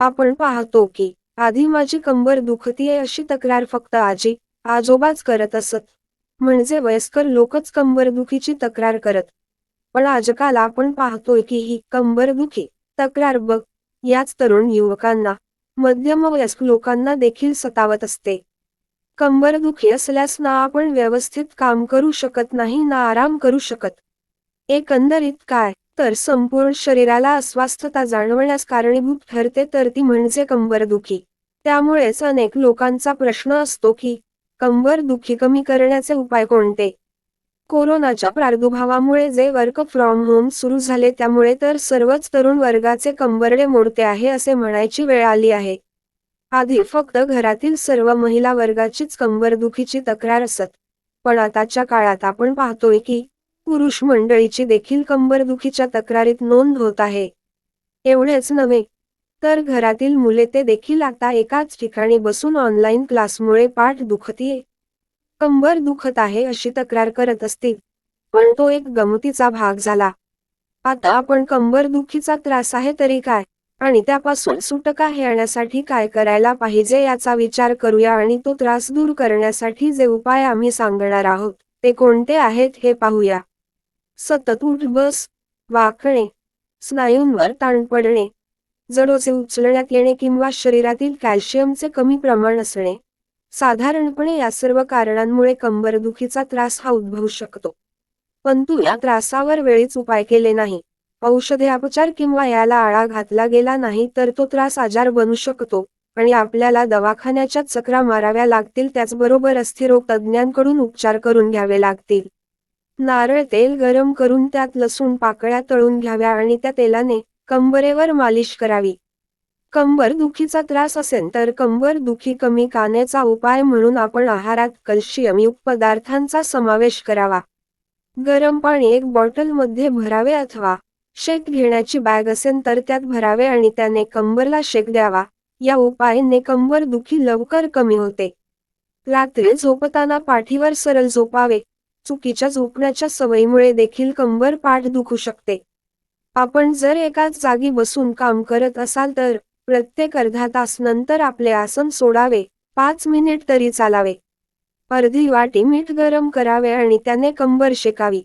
आपण पाहतो की आधी माझी कंबर दुखतीये अशी तक्रार फक्त आजी आजोबाच करत असत. म्हणजे वयस्कर लोकच कंबरदुखीची तक्रार करत. पण आजकाल आपण पाहतोय की ही कंबरदुखी तक्रार बघ याच तरुण युवकांना मध्यम वयस्क लोकांना देखील सतावत असते. कंबरदुखी असल्यास ना आपण व्यवस्थित काम करू शकत नाही ना आराम करू शकत. एकंदरीत काय? तर संपूर्ण शरीराला अस्वस्थता जाणवण्यास कारणीभूत ठरते तर ती म्हणजे कंबरदुखी. त्यामुळेच अनेक लोकांचा प्रश्न असतो की कंबर दुखी कमी करण्याचे उपाय कोणते? कोरोनाच्या प्रादुर्भावामुळे जे वर्क फ्रॉम होम सुरू झाले त्यामुळे तर सर्वच तरुण वर्गाचे कंबरडे मोडते आहे असे म्हणायची वेळ आली आहे. आधी फक्त घरातील सर्व महिला वर्गाचीच कंबरदुखीची तक्रार असत. पण आताच्या काळात आपण पाहतोय की पुरुष मंडळीची देखील कंबरदुखीच्या तक्रारीत नोंद होत आहे. एवढेच नव्हे तर घरातील मुले ते देखील आता एकाच ठिकाणी बसून ऑनलाईन क्लासमुळे पाठ दुखतीये. कंबर दुखत आहे अशी तक्रार करत असतील पण तो एक गमतीचा भाग झाला. आता आपण कंबरदुखीचा त्रास आहे तरी काय? आणि त्यापासून सुटका येण्यासाठी काय करायला पाहिजे याचा विचार करूया आणि तो त्रास दूर करण्यासाठी जे उपाय आम्ही सांगणार आहोत ते कोणते आहेत हे पाहूया. सतत उठ बस वाकणे स्नायूंवर ताण पडणे जडोचे उचलण्यात येणे किंवा शरीरातील कॅल्शियमचे कमी प्रमाण असणे साधारणपणे या सर्व कारणांमुळे कंबरदुखीचा त्रास हा उद्भवू शकतो. परंतु या त्रासावर वेळीच उपाय केले नाही. औषधे उपचार किंवा याला आळा घातला गेला नाही तर तो त्रास आजार बनू शकतो आणि आपल्याला दवाखान्याच्या चक्रा माराव्या लागतील त्याचबरोबर अस्थिरोग तज्ज्ञांकडून उपचार करून घ्यावे लागतील. नारळ तेल गरम करून त्यात लसूण पाकळ्या तळून घ्याव्या आणि त्या तेलाने कंबरेवर मालिश करावी. कंबर दुखीचा त्रास असेल तर कंबर दुखी कमी कानेचा उपाय म्हणून आपण आहारात कल्शियम युक्त पदार्थांचा समावेश करावा. गरम पाणी एक बॉटलमध्ये भरावे अथवा शेक घेण्याची बॅग असेल तर त्यात भरावे आणि त्याने कंबरला शेक द्यावा. या उपायाने कंबर दुखी लवकर कमी होते. रात्री झोपताना पाठीवर सरळ झोपावे. चुकीच्या झोपण्याच्या सवयीमुळे देखील कंबर पाठ दुखू शकते. आपण जर एकाच जागी बसून काम करत असाल तर प्रत्येक अर्धा तास नंतर आपले आसन सोडावे पाच मिनिट तरी चालावे. अर्धी वाटी मीठ गरम करावे आणि त्याने कंबर शेकावी.